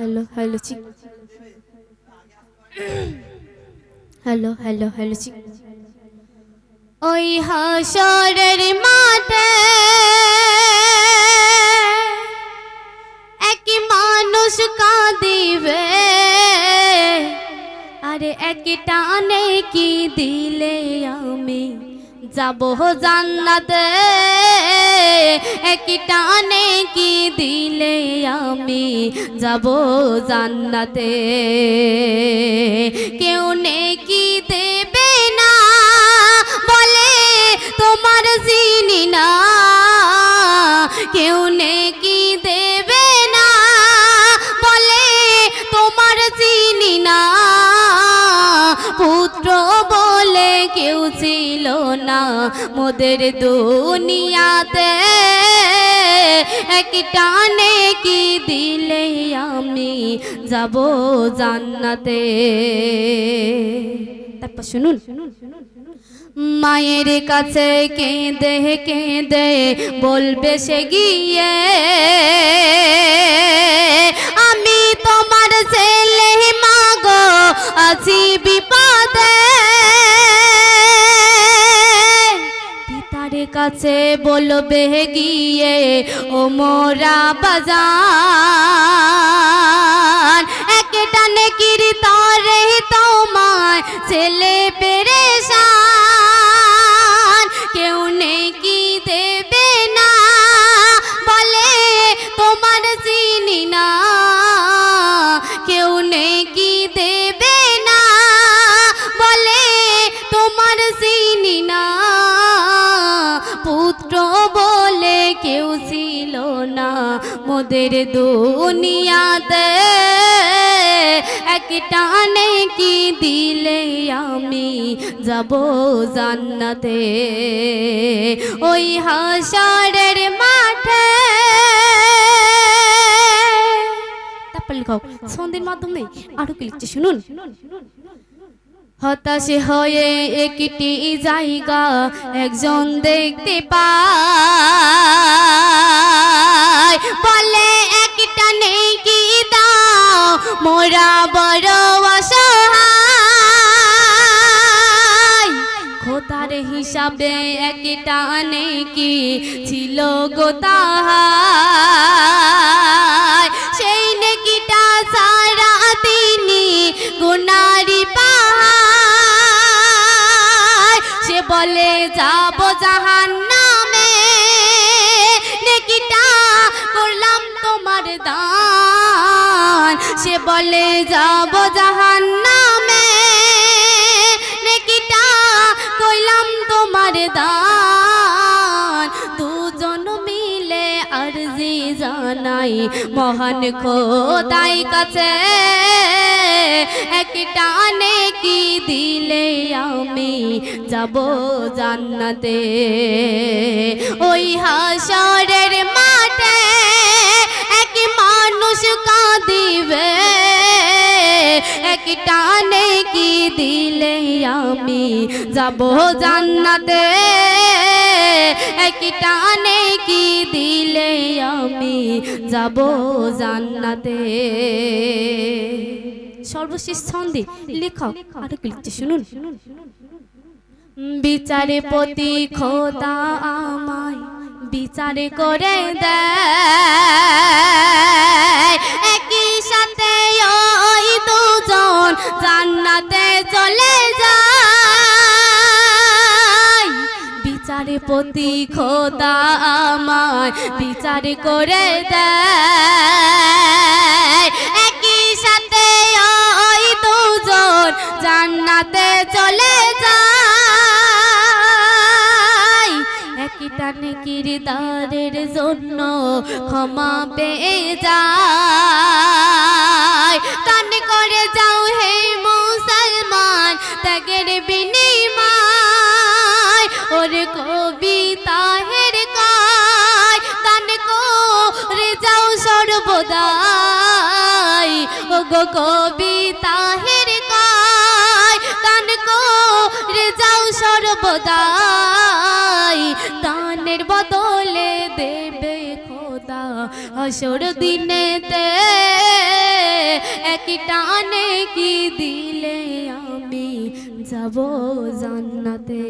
Hello hello check hello hello hello check ওই হাসরের মাঠে এক মানুষ কাঁদিবে আরে এক টানে কি দিলে আমি যাব জান্নাতে। এক টানে কি দিলে আমি যাব জান্নাতে? কেউ নেকি দেবে না, বলে তোমার চিনি না। কেউ নেকি দেবে না, বলে তোমার চিনি না। পুত্র কেউ ছিল না মোদের দুনিয়াতে। এক টানে কি দিলে আমি যাব জান্নাতে? তারপর শুনুন। মায়ের কাছে কেঁদে কেঁদে বলবে সে গিয়ে, আমি তোমার ছেলে কাছে বলবে গিয়ে ও মোরা বাজার একটা টানে কিরি তরে তোমায় ছেলে পেরেশান না মোদের দুনিয়াতে। এক টানে কি দিলে আমি যাব জান্নাতে। ওই হাসারের মাঠে। তারপর মাধ্যমে আরও কি লিখছে শুনুন। হতাশে হয়ে একটি জায়গা একজন দেখতে পায়। মোরা বড় অসহায়। খোদার হিসাবে একটা নেকি ছিল গো তাহার। সেই নেকিটা সারা তিনি গুনারি পাহাড়। সে বলে, যাব জাহান নামে নেকিটা করলাম তোমার দান। বলে যাব জাহান নামে নেকিটা কইলাম তোমার দান। দুজন মিলে আরজি জানাই মহান খোদাই কাছে। একটা নেকি দিলে আমি যাব জান্নাতে। ওই হাসরের মাঠে এক মানুষ কাঁদিবে এক টানে কি দিলে আমি যাব জান্নাতে। এক টানে কি দিলে আমি যাব জান্নাতে। সর্বশেষ ছন্দে লেখক আরও লিখছে শুনুন। বিচারে প্রতি খোদা আমায় বিচারে করে দেয়। জান্নাতে চলে যায় বিচারে প্রতি খোদা আমায় বিচার করে দেয়। একই সাথে ওই দুজন জান্নাতে চলে যায় একই টানে কিরদারের জন্য ক্ষমা পেয়ে যায়। করে যাও হে মুসলমান, ত্যাগের বিনিময়। ওর কবিতা হের কায় দান করে যাও সর্বদাই। ও গো কবিতা হের কায় দান করে যাও সর্বদাই। দানের বদলে দেবে হাসর দিনেতে টানে কি দিলে আমি যাব জান্নাতে?